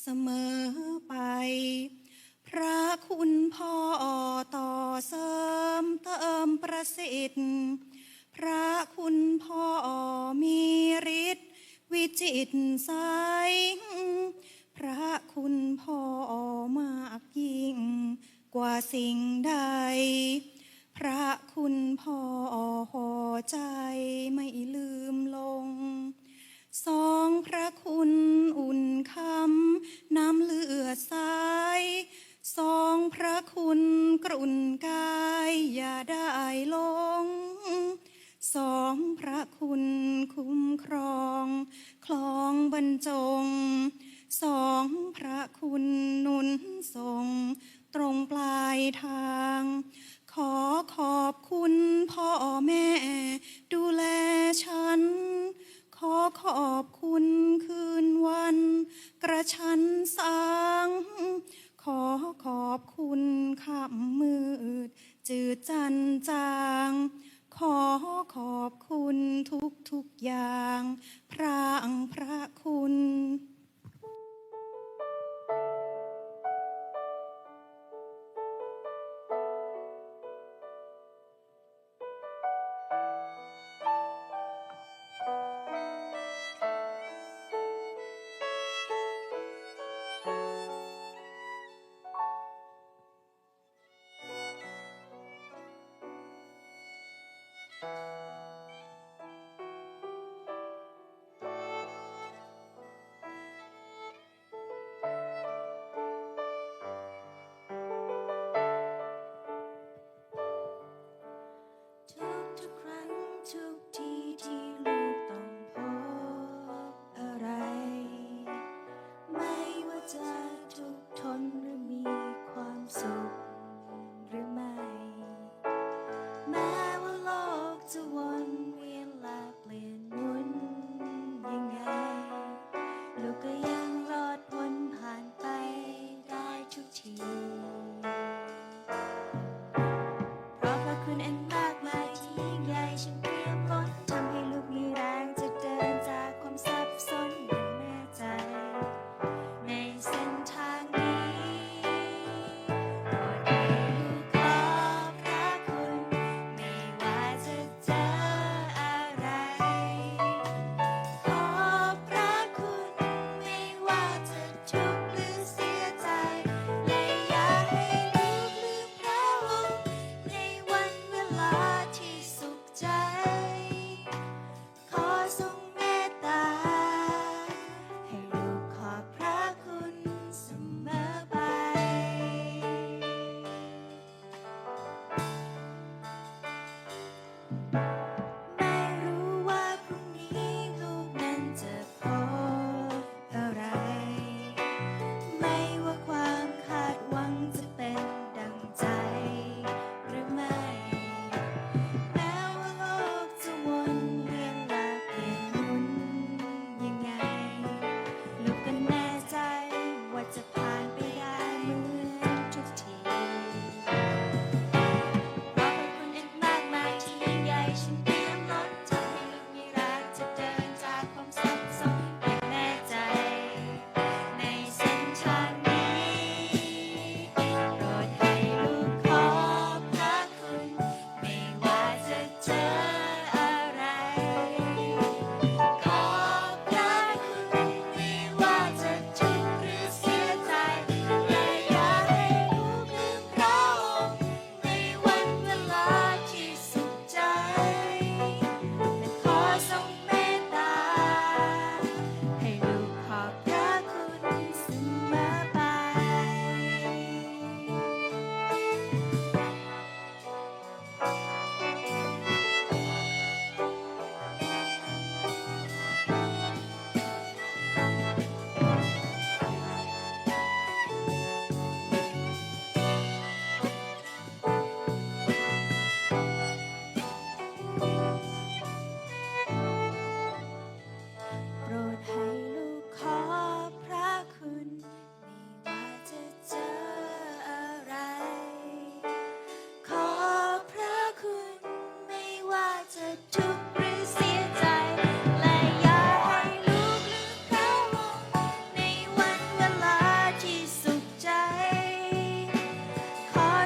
เสมอไป พระคุณพ่อต่อเสริมเติมประสิทธิ์พระคุณพ่อมีฤทธิ์วิจิตใสพระคุณพ่อมากยิ่งกว่าสิ่งใด พระคุณพ่อหอใจไม่ลืม น้ำเลือดใสสองพระคุณกรุ่นกายอย่าได้ลงสองพระคุณคุ้มครอง คลองบรรจง สองพระคุณนุนทรงตรงป นสางขอขอบคุณคำมืด จืดจันจาง ขอขอบคุณทุกทุกอย่าง พรางพระ ทนหรือมีความสุขหรือไม่ แม้ว่าโลกจะวนเวียนและเปลี่ยนหมุนยังไงลูกก็ยัง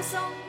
song.